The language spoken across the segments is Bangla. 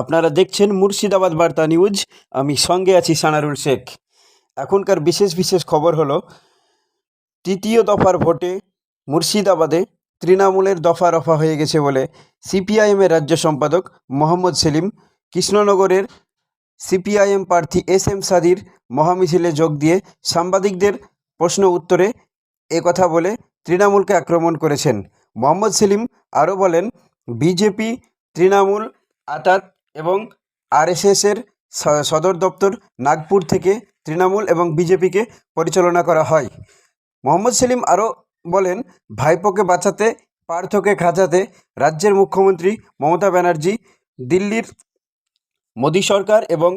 আপনারা দেখছেন মুর্শিদাবাদ বার্তা নিউজ। আমি সঙ্গে আছি সানারুল শেখ। এখনকার বিশেষ বিশেষ খবর হলো, তৃতীয় দফার ভোটে মুর্শিদাবাদে তৃণমূলের দফা রফা হয়ে গেছে বলে সিপিআইএমের রাজ্য সম্পাদক মোহাম্মদ সেলিম, কৃষ্ণনগরের সিপিআইএম প্রার্থী এস এম সাদির মহামিছিলে যোগ দিয়ে সাংবাদিকদের প্রশ্ন উত্তরে কথা বলে তৃণমূলকে আক্রমণ করেছেন। মোহাম্মদ সেলিম আরও বলেন, বিজেপি তৃণমূল আতাত এবং আরএসএসের সদর দপ্তর নাগপুর থেকে তৃণমূল এবং বিজেপিকে পরিচালনা করা হয়। মোহাম্মদ সেলিম আরও বলেন, ভাইপোকে বাঁচাতে, পার্থকে খাঁচাতে রাজ্যের মুখ্যমন্ত্রী মমতা ব্যানার্জি, দিল্লির মোদী সরকার এবং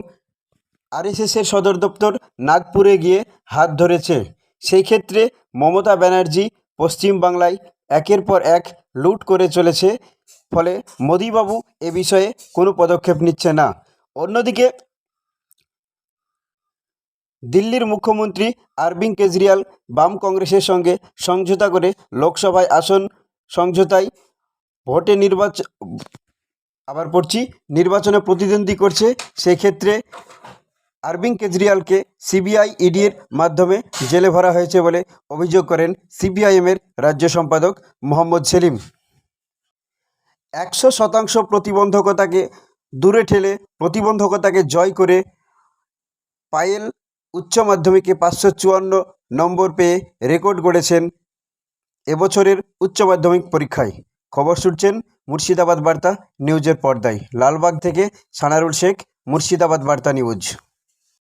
আরএসএসের সদর দপ্তর নাগপুরে গিয়ে হাত ধরেছে। সেই ক্ষেত্রে মমতা ব্যানার্জি পশ্চিমবাংলায় একের পর এক লুট করে চলেছে। ফলে মোদীবাবু এ বিষয়ে কোনো পদক্ষেপ নিচ্ছে না। অন্যদিকে দিল্লির মুখ্যমন্ত্রী অরবিন্দ কেজরিওয়াল বাম কংগ্রেসের সঙ্গে সমঝোতা করে লোকসভায় আসন সমঝোতায় ভোটে নির্বাচন আবার পড়ছি, নির্বাচনে প্রতিদ্বন্দ্বী করছে, সেক্ষেত্রে অরবিন্দ কেজরিওয়ালকে সিবিআই ইডির মাধ্যমে জেলে ভরা হয়েছে বলে অভিযোগ করেন সিপিআইএমের রাজ্য সম্পাদক মোহাম্মদ সেলিম। একশো শতাংশ প্রতিবন্ধকতাকে দূরে ঠেলে, প্রতিবন্ধকতাকে জয় করে পায়েল উচ্চ মাধ্যমিকে পাঁচশো চুয়ান্ন নম্বর পেয়ে রেকর্ড গড়েছেন এবছরের উচ্চ মাধ্যমিক পরীক্ষায়। খবর শুনছেন মুর্শিদাবাদ বার্তা নিউজের পর্দায়। লালবাগ থেকে সানারুল শেখ, মুর্শিদাবাদ বার্তা নিউজ।